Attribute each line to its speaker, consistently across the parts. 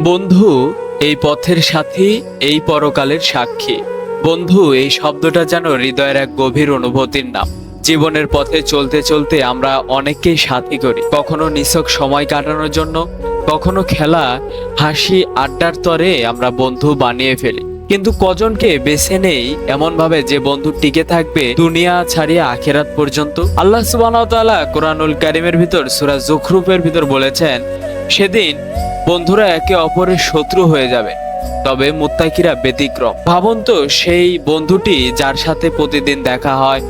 Speaker 1: বন্ধু, এই পথের সাথী, এই পরকালের সাক্ষী। বন্ধু, এই শব্দটা যেন হৃদয়ের এক গভীর অনুভূতির নাম। জীবনের পথে চলতে চলতে আমরা অনেককেই সাথী করি। কখনো নিছক সময় কাটানোর জন্য, কখনো খেলা, হাসি, আড্ডার তরে আমরা বন্ধু বানিয়ে ফেলি। কিন্তু কজনকে বেছে নেই এমন ভাবে যে বন্ধু টিকে থাকবে দুনিয়া ছাড়িয়ে আখেরাত পর্যন্ত। আল্লাহ সুবাহ কোরআনুল কারিমের ভিতর, সুরা জুখরুফের ভিতর বলেছেন, সেদিন বন্ধুরা একে অপরের শত্রু হয়ে যাবে। তবে মুত্তাকিরা ব্যতিক্রম। ভাবুন তো সেই বন্ধুটি যার সাথে প্রতিদিন দেখা হয়,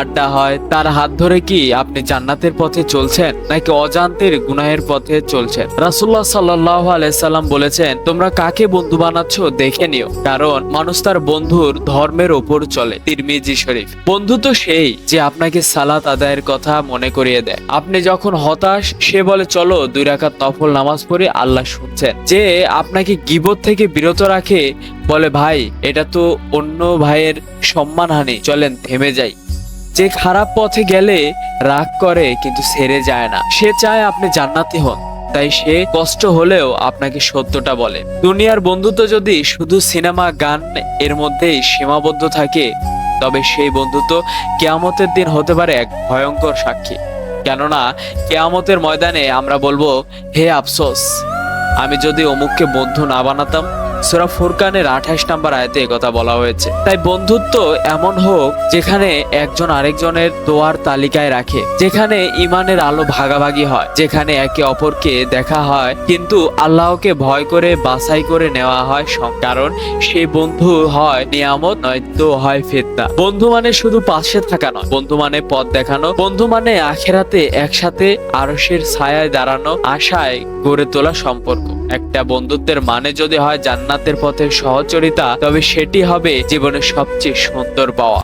Speaker 1: আড্ডা হয়, তার হাত ধরে কি আপনি জান্নাতের পথে চলছেন নাকি অজান্তের গুনাহের পথে চলছেন? রাসুল্লাহ সাল্লাহ আলাইসাল্লাম বলেছেন, তোমরা কাকে বন্ধু বানাচ্ছ দেখে নিও। কারণ মানুষ তার বন্ধুর ধর্মের ওপর চলে, তিরমিজি শরীফ। বন্ধু তো সেই যে আপনাকে সালাত আদায়ের কথা মনে করিয়ে দেয়। আপনি যখন হতাশ, সে বলে, চলো দুই রাকাত তফল নামাজ পড়ে আল্লাহ শুনছেন। যে আপনাকে গিবত থেকে বিরত রাখে। বলে, ভাই, এটা তো অন্য ভাইয়ের সম্মানহানি। চলেন, থেমে যাই। যে খারাপ পথে গেলে রাগ করে, কিন্তু সেরে যায় না। সে চায় আপনি জান্নাতি হন। তাই সে কষ্ট হলেও আপনাকে সত্যটা বলে। দুনিয়ার বন্ধুত্ব যদি শুধু সিনেমা, গান এর মধ্যেই সীমাবদ্ধ থাকে, তবে সেই বন্ধুত্ব কেয়ামতের দিন হতে পারে এক ভয়ঙ্কর সাক্ষী। কেননা, কেয়ামতের ময়দানে আমরা বলব, হে আফসোস, আমি যদি অমুককে বন্ধু না বানাতাম সুরা ফুরকানের আঠাশ নাম্বার আয়তে কথা বলা হয়েছে। তাই বন্ধুত্ব এমন হোক যেখানে একজন আরেকজনের দোয়ার তালিকায় রাখে, যেখানে ইমানের আলো ভাগাভাগি হয়, যেখানে একে অপরকে দেখা হয়, কিন্তু আল্লাহকে ভয় করে, বাছাই করে নেওয়া হয় সং- কারণ সেই বন্ধু হয় নিয়ামত, নয়তো হয় ফেতনা। বন্ধু মানে শুধু পাশে থাকা নয়, বন্ধু মানে পথ দেখানো। বন্ধু মানে আখেরাতে একসাথে আরসের ছায়ায় দাঁড়ানো, আশায় গড়ে তোলা সম্পর্ক। একটা বন্ধুত্বের মানে যদি হয় জান্নাতের পথে সহচরিতা, তবে সেটি হবে জীবনের সবচেয়ে সুন্দর পাওয়া।